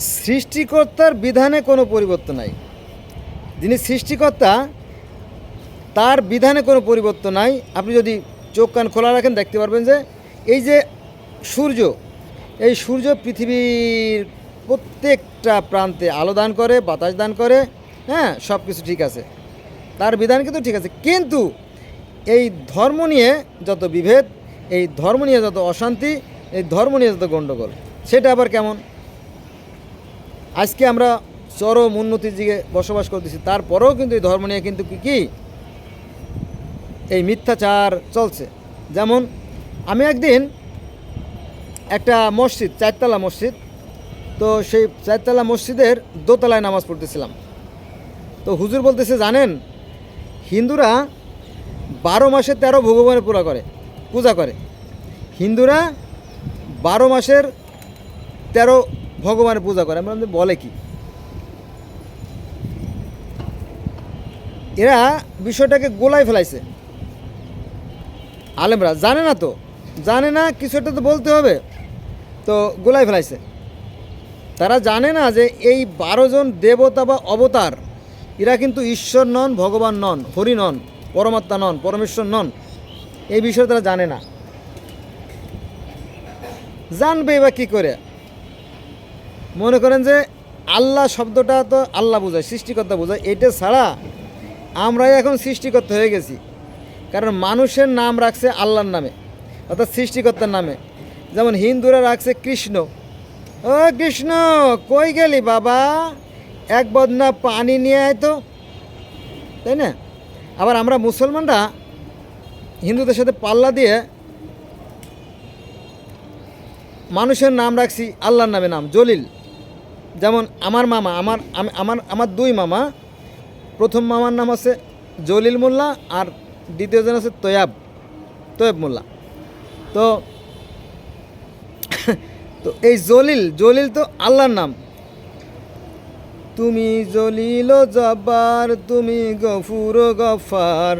সৃষ্টিকর্তার বিধানে কোনো পরিবর্তন নাই। যিনি সৃষ্টিকর্তা, তার বিধানে কোনো পরিবর্তন নাই। আপনি যদি চোখ কান খোলা রাখেন, দেখতে পারবেন যে এই যে সূর্য, এই সূর্য পৃথিবীর প্রত্যেকটা প্রান্তে আলো দান করে, বাতাস দান করে হ্যাঁ সব কিছু ঠিক আছে। তার বিধান কিন্তু ঠিক আছে। কিন্তু এই ধর্ম নিয়ে যত বিভেদ, এই ধর্ম নিয়ে যত অশান্তি, এই ধর্ম নিয়ে যত গণ্ডগোল, সেটা আবার কেমন? আজকে আমরা চরম উন্নতির দিকে বসবাস করতেছি। তারপরেও কিন্তু এই ধর্ম নিয়ে কিন্তু কি- এই মিথ্যাচার চলছে। যেমন আমি একদিন একটা মসজিদ, চারতলা মসজিদ, তো সেই চারতলা মসজিদের দোতলায় নামাজ পড়তেছিলাম। তো হুজুর বলতেছে, জানেন, হিন্দুরা বারো মাসে তেরো ভগবানের পূজা করে পূজা করে। হিন্দুরা বারো মাসের তেরো ভগবানের পূজা করে। আমরা বলে কি? এরা বিষয়টাকে গোলায় ফেলাইছে। আলেমরা জানে না তো? জানে না, কিছু একটা তো বলতে হবে। তো গোলায় ফেলাইছে। তারা জানে না যে এই বারো জন দেবতা বা অবতার, এরা কিন্তু ঈশ্বর নন, ভগবান নন, হরি নন, পরমাত্মা নন, পরমেশ্বর নন। এই বিষয়ে তারা জানে না। জানবে বা কী করে? মনে করেন যে আল্লাহ শব্দটা তো আল্লাহ বোঝায়, সৃষ্টিকর্তা বোঝায়, এটা ছাড়া আমরাই এখন সৃষ্টিকর্তা হয়ে গেছি। কারণ মানুষের নাম রাখছে আল্লাহর নামে, অর্থাৎ সৃষ্টিকর্তার নামে। যেমন হিন্দুরা রাখছে কৃষ্ণ। ও কৃষ্ণ, কই গেলি বাবা? এক বদনা পানি নিয়ে আয় তো। তাই না? আবার আমরা মুসলমানরা হিন্দুদের সাথে পাল্লা দিয়ে মানুষের নাম রাখছি আল্লাহর নামে নাম, জলিল। যেমন আমার মামা, আমার আমার আমার দুই মামা। প্রথম মামার নাম আছে জলিল মোল্লা আর দ্বিতীয়জন আছে তয়াব তয়াব মোল্লা। তো তো এই জলিল জলিল তো আল্লাহর নাম। তুমি জলিল জব্বার, তুমি গফুর গফার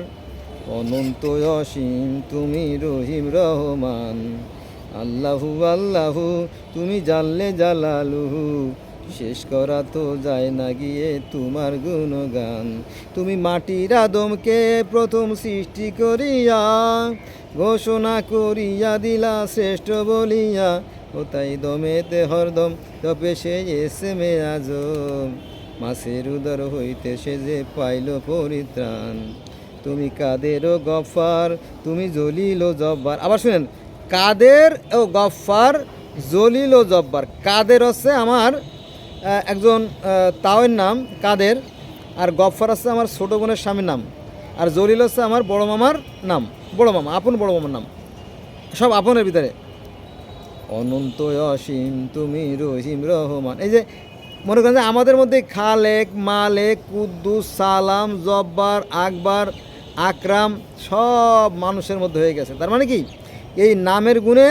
অনন্ত অসীম, তুমি রহিম রহমান। আল্লাহু আল্লাহু, তুমি জানলে জালালুহু। শেষ করা তো যায় না গিয়ে তোমার গুণগান। তুমি মাটির আদমকে প্রথম সৃষ্টি করিয়া, ঘোষণা করিয়া দিলা শ্রেষ্ঠ বলিয়া, ও তাই দমেতে হরদম তপে সে এসে মে মাসের উদর হইতে সে যে পাইল পরিত্রাণ। তুমি কাদের ও গফার, তুমি জলিল জব্বার। আবার শুনেন, কাদের ও গফার, জলিল জব্বার। কাদের হচ্ছে আমার একজন তাওয়ের নাম কাদের, আর গফার হচ্ছে আমার ছোটো বোনের স্বামীর নাম, আর জলিল হচ্ছে আমার বড় মামার নাম, বড় মামা, আপন বড় মামার নাম, সব আপনের ভিতরে। অনন্ত অসীম, তুমি রহিম রহমান। এই যে মনে করেন যে আমাদের মধ্যে খালেক, মালেক, কুদ্দুস, সালাম, জব্বার, আকবর, আকরাম সব মানুষের মধ্যে হয়ে গেছে। তার মানে কি? এই নামের গুণে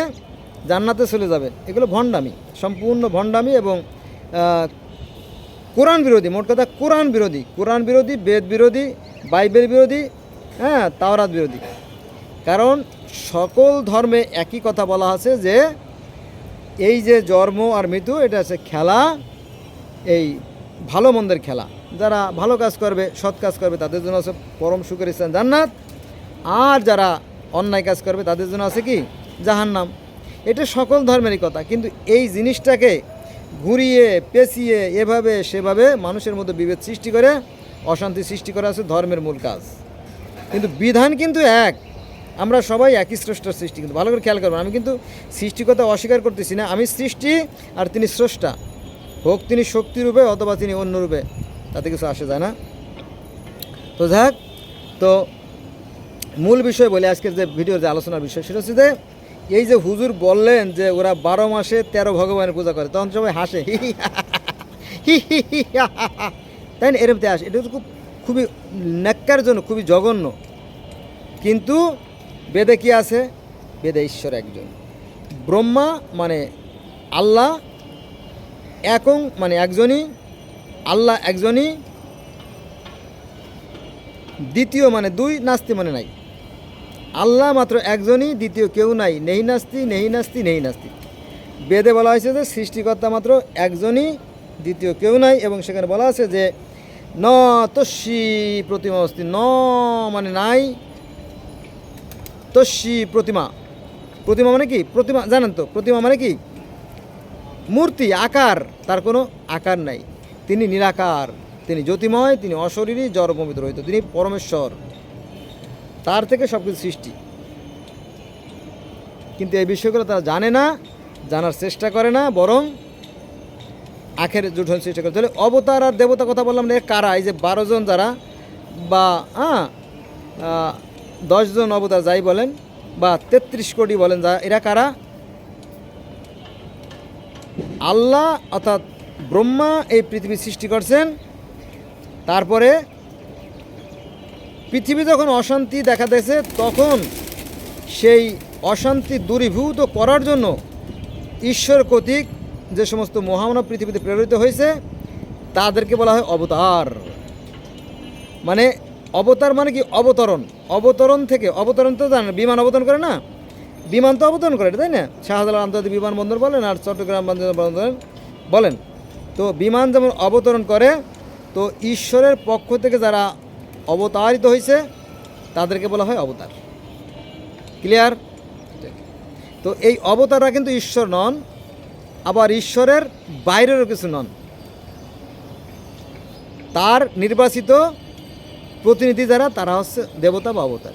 জান্নাতে চলে যাবে। এগুলো ভণ্ডামি, সম্পূর্ণ ভণ্ডামি এবং কোরআন বিরোধী, মোট কথা কোরআন বিরোধী কোরআন বিরোধী, বেদ বিরোধী, বাইবেল বিরোধী হ্যাঁ তাওরাত বিরোধী। কারণ সকল ধর্মে একই কথা বলা আছে যে এই যে জন্ম আর মৃত্যু, এটা হচ্ছে খেলা, এই ভালো মন্দের খেলা। যারা ভালো কাজ করবে, সৎ কাজ করবে, তাদের জন্য আছে পরম সুখের স্থান জান্নাত। আর যারা অন্যায় কাজ করবে, তাদের জন্য আছে কি? জাহান্নাম। এটা সকল ধর্মেরই কথা, কিন্তু এই জিনিসটাকে ঘুরিয়ে, পেঁচিয়ে, এভাবে, সেভাবে মানুষের মধ্যে বিভেদ সৃষ্টি করে, অশান্তি সৃষ্টি করা আছে ধর্মের মূল কাজ। কিন্তু বিধান কিন্তু এক। আমরা সবাই একই স্রষ্টার সৃষ্টি, কিন্তু ভালো করে খেয়াল করবেন, আমি কিন্তু সৃষ্টিকতা অস্বীকার করতেছি না। আমি সৃষ্টি আর তিনি স্রষ্টা। হোক তিনি শক্তিরূপে অথবা তিনি অন্য রূপে তাতে কিছু আসে যায় না। তো যাক তো মূল বিষয় বলে, আজকের যে ভিডিওর যে আলোচনার বিষয়, সেটা হচ্ছে যে এই যে হুজুর বললেন যে ওরা বারো মাসে তেরো ভগবানের পূজা করে, তখন সবাই হাসে। তাই না? এরমতে আসে এটা খুব, খুবই ন্যাক্কার জন্য, খুবই জঘন্য। কিন্তু বেদে কি আছে? বেদে ঈশ্বর একজন। ব্রহ্মা মানে আল্লাহ, একং মানে একজনই, আল্লাহ একজনই, দ্বিতীয় মানে দুই, নাস্তি মানে নাই। আল্লাহ মাত্র একজনই, দ্বিতীয় কেউ নাই। নেই নাস্তি নেই নাস্তি নেই নাস্তি। বেদে বলা হয়েছে যে, সৃষ্টিকর্তা মাত্র একজনই, দ্বিতীয় কেউ নাই, এবং সেখানে বলা আছে যে, ন তস্যি প্রতিমা অস্তি, ন মানে নাই, তস্যি প্রতিমা। প্রতিমা মানে কি? প্রতিমা, জানেন তো, প্রতিমা মানে কি? মূর্তি, আকার, তার কোনো আকার নাই। তিনি নিরাকার, তিনি জ্যোতিময়, তিনি অশরীরী জড়ভূমিত রহিত, তিনি পরমেশ্বর। তার থেকে সব কিছু সৃষ্টি। কিন্তু এই বিষয়গুলো তারা জানে না, জানার চেষ্টা করে না, বরং আখের জুঠন সৃষ্টি করে। তাহলে অবতার আর দেবতা কথা বললাম না কারা? এই যে বারো জন যারা বা হ্যাঁ দশজন অবতার যাই বলেন বা তেত্রিশ কোটি বলেন, যা এরা কারা? আল্লাহ অর্থাৎ ব্রহ্মা এই পৃথিবী সৃষ্টি করছেন। তারপরে পৃথিবী যখন অশান্তি দেখা দিয়েছে, তখন সেই অশান্তি দূরীভূত করার জন্য ঈশ্বর কর্তৃক যে সমস্ত মহামানব পৃথিবীতে প্রেরিত হয়েছে, তাদেরকে বলা হয় অবতার। মানে অবতার মানে কি? অবতরণ। অবতরণ থেকে, অবতরণ তো জানেন, বিমান অবতরণ করে না? বিমান তো অবতরণ করে, তাই না? শাহজালাল আন্তর্জাতিক বিমানবন্দর বলেন আর চট্টগ্রাম বিমানবন্দর বলেন। তো বিমান যেমন অবতরণ করে, তো ঈশ্বরের পক্ষ থেকে যারা অবতারিত হয়েছে তাদেরকে বলা হয় অবতার। ক্লিয়ার তো এই অবতাররা কিন্তু ঈশ্বর নন, আবার ঈশ্বরের বাইরেরও কিছু নন। তার নির্বাচিত প্রতিনিধি যারা, তারা হচ্ছে দেবতা বা অবতার।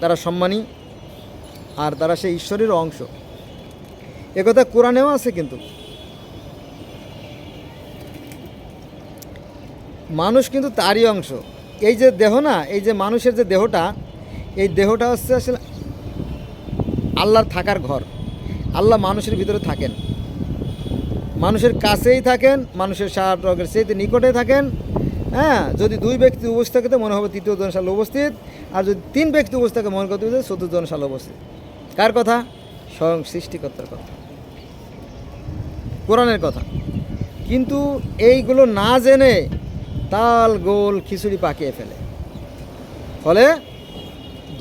তারা সম্মানী, আর তারা সেই ঈশ্বরের অংশ। একথা কোরআনেও আছে কিন্তু। মানুষ কিন্তু তারই অংশ। এই যে দেহ না, এই যে মানুষের যে দেহটা, এই দেহটা হচ্ছে আসলে আল্লাহর থাকার ঘর। আল্লাহ মানুষের ভিতরে থাকেন। মানুষের কাছেই থাকেন, মানুষের সাহায্যের রগের নিকটে থাকেন। হ্যাঁ যদি দুই ব্যক্তি উপস্থিত থাকে তো মনে হবে তৃতীয় জন সাল উপস্থিত। আর যদি তিন ব্যক্তি উপস্থিত থাকে মনে করতে হবে চতুর্থ জন সাল উপস্থিত। কার কথা? স্বয়ং সৃষ্টিকর্তার কথা। কোরআনের কথা। কিন্তু এইগুলো না জেনে তাল, গোল, খিচুড়ি পাকিয়ে ফেলে। ফলে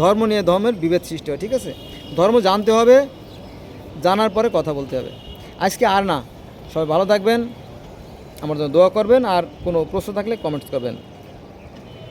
ধর্ম নিয়ে ধর্মের বিভেদ সৃষ্টি হয়, ঠিক আছে? ধর্ম জানতে হবে, জানার পরে কথা বলতে হবে। আজকে আর না, সবাই ভালো থাকবেন, আমার জন্য দোয়া করবেন, আর কোনো প্রশ্ন থাকলে কমেন্টস করবেন।